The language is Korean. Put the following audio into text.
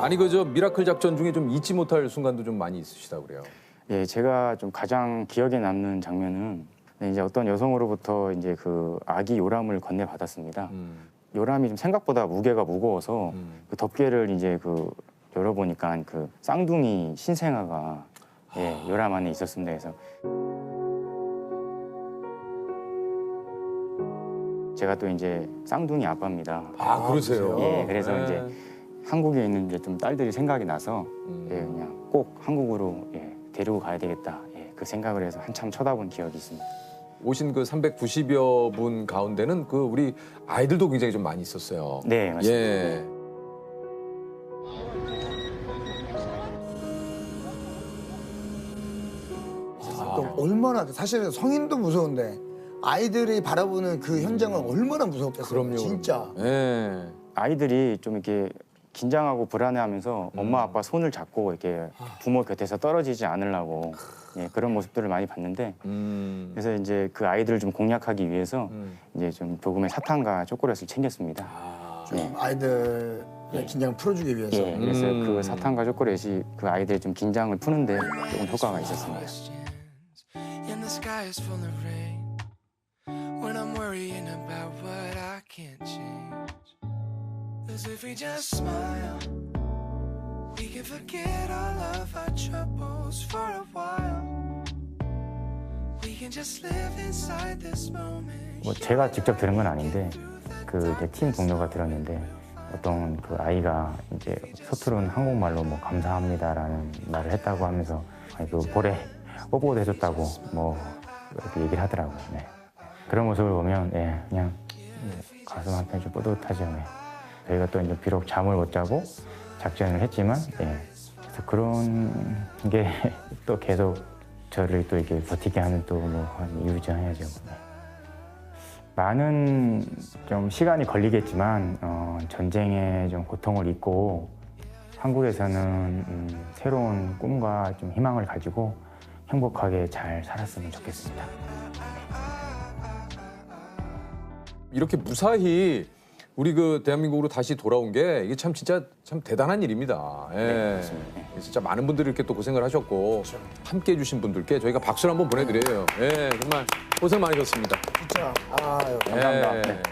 아니 그 저 미라클 작전 중에 좀 잊지 못할 순간도 좀 많이 있으시다 그래요. 예, 제가 좀 가장 기억에 남는 장면은 네, 이제 어떤 여성으로부터 이제 그 아기 요람을 건네 받았습니다. 음, 요람이 좀 생각보다 무게가 무거워서 음. 그 덮개를 이제 그 열어보니까 그 쌍둥이 신생아가 예, 요람 안에 있었습니다. 그래서 제가 또 이제 쌍둥이 아빠입니다. 아 그러세요. 예, 그래서 네. 이제 한국에 있는 이제 좀 딸들이 생각이 나서 음. 예, 그냥 꼭 한국으로 예, 데리고 가야 되겠다. 예, 그 생각을 해서 한참 쳐다본 기억이 있습니다. 오신 그 390여 분 가운데는 그 우리 아이들도 굉장히 좀 많이 있었어요. 네, 맞습니다. 예. 또 얼마나 사실은 성인도 무서운데 아이들이 바라보는 그 현장은 얼마나 무섭겠어요. 그럼요. 진짜. 예. 아이들이 좀 이렇게 긴장하고 불안해하면서 엄마 아빠 손을 잡고 이렇게 부모 곁에서 떨어지지 않으려고 예, 그런 모습들을 많이 봤는데 음. 그래서 이제 그 아이들을 좀 공략하기 위해서 음. 이제 좀 조금의 사탕과 초콜릿을 챙겼습니다. 아. 네. 아이들의 긴장을 풀어주기 위해서. 예, 그래서 음. 그 사탕과 초콜릿이 그 아이들의 좀 긴장을 푸는데 조금 효과가 있었습니다. Cause if we just smile, we can forget all of our troubles for a while. We can just live inside this moment. 뭐 제가 직접 들은 건 아닌데 그제팀 동료가 들었는데 어떤 그 아이가 이제 서투른 한국말로 뭐 감사합니다라는 말을 했다고 하면서 아니 그 볼에 뽀뽀도 해줬다고 뭐 이렇게 얘기를 하더라고요. 네. 그런 모습을 보면 예 그냥 예, 가슴 한편 좀 뿌듯하죠. 네. 저희가 또 이제 비록 잠을 못 자고 작전을 했지만 예 그래서 그런 게 또 계속 저를 또 이렇게 버티게 하는 또뭐 이유죠 해야죠. 네. 많은 좀 시간이 걸리겠지만 어, 전쟁의 좀 고통을 잊고 한국에서는 음, 새로운 꿈과 좀 희망을 가지고 행복하게 잘 살았으면 좋겠습니다. 이렇게 무사히 우리 그 대한민국으로 다시 돌아온 게 이게 참 진짜 참 대단한 일입니다. 예. 네, 맞습니다. 네. 진짜 많은 분들이 이렇게 또 고생을 하셨고 함께 해주신 분들께 저희가 박수를 한번 보내드려요. 예, 정말 고생 많으셨습니다. 진짜. 아유. 감사합니다. 예. 네.